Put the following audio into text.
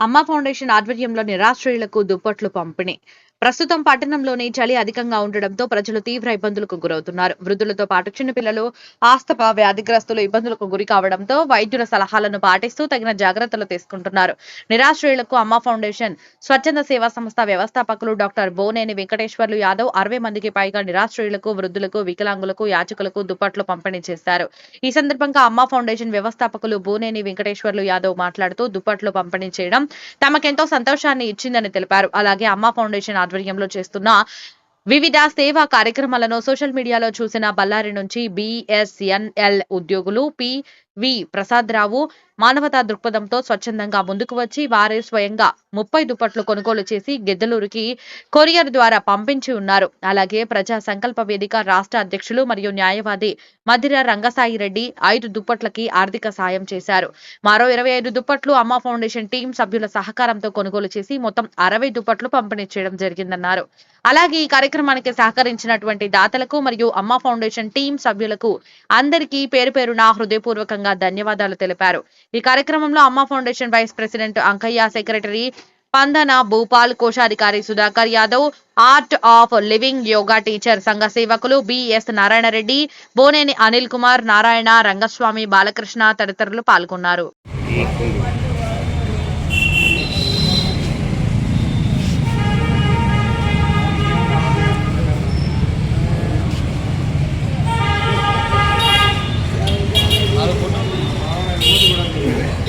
అమ్మ ఫౌండేషన్ ఆధ్వర్యంలో నిరాశ్రయులకు దుప్పట్లు పంపిణీ. ప్రస్తుతం పట్టణంలోని చలి అధికంగా ఉండడంతో ప్రజలు తీవ్ర ఇబ్బందులకు గురవుతున్నారు. వృద్ధులతో పాటు చిన్నపిల్లలు ఆస్తప వ్యాధిగ్రస్తులు ఇబ్బందులకు గురి కావడంతో వైద్యుల సలహాలను పాటిస్తూ తగిన జాగ్రత్తలు తీసుకుంటున్నారు. నిరాశ్రయులకు అమ్మ ఫౌండేషన్ స్వచ్ఛంద సేవా సంస్థ వ్యవస్థాపకులు డాక్టర్ బోనేని వెంకటేశ్వర్లు యాదవ్ అరవై మందికి పైగా నిరాశ్రయులకు వృద్ధులకు వికలాంగులకు యాచకులకు దుప్పట్లు పంపిణీ చేశారు. ఈ సందర్భంగా అమ్మ ఫౌండేషన్ వ్యవస్థాపకులు బోనేని వెంకటేశ్వర్లు యాదవ్ మాట్లాడుతూ దుప్పట్లు పంపిణీ చేయడం తమకెంతో సంతోషాన్ని ఇచ్చిందని తెలిపారు. అలాగే అమ్మ ఫౌండేషన్ ఆధ్వర్యంలో చేస్తున్న వివిధ సేవా కార్యక్రమాలను సోషల్ మీడియాలో చూసిన బళ్ళారి నుంచి బిఎస్ఎన్ఎల్ ఉద్యోగులు పి వి. ప్రసాదరావు మానవతా దృక్పథంతో స్వచ్ఛందంగా ముందుకు వచ్చి వారే స్వయంగా ముప్పై దుప్పట్లు కొనుగోలు చేసి గిద్దలూరుకి కొరియర్ ద్వారా పంపించి ఉన్నారు. అలాగే ప్రజా సంకల్ప వేదిక రాష్ట్ర అధ్యక్షులు మరియు న్యాయవాది మధిర రంగసాయి రెడ్డి ఐదు దుప్పట్లకి ఆర్థిక సాయం చేశారు. మరో ఇరవై ఐదు దుప్పట్లు అమ్మ ఫౌండేషన్ టీం సభ్యుల సహకారంతో కొనుగోలు చేసి మొత్తం అరవై దుప్పట్లు పంపిణీ చేయడం జరిగిందన్నారు. అలాగే ఈ కార్యక్రమానికి సహకరించినటువంటి దాతలకు మరియు అమ్మ ఫౌండేషన్ టీం సభ్యులకు అందరికీ పేరు పేరున హృదయపూర్వకంగా ధన్యవాదాలు తెలిపారు. ఈ కార్యక్రమంలో Amma foundation vice president Ankayya secretary Pandana Bhupal కోశాధికారి Sudhakar Yadav art of living yoga teacher సంఘ సేవకులు బిఎస్ నారాయణ రెడ్డి బోనేని అనిల్ కుమార్ నారాయణ రంగస్వామి బాలకృష్ణ తదితరులు పాల్గొన్నారు.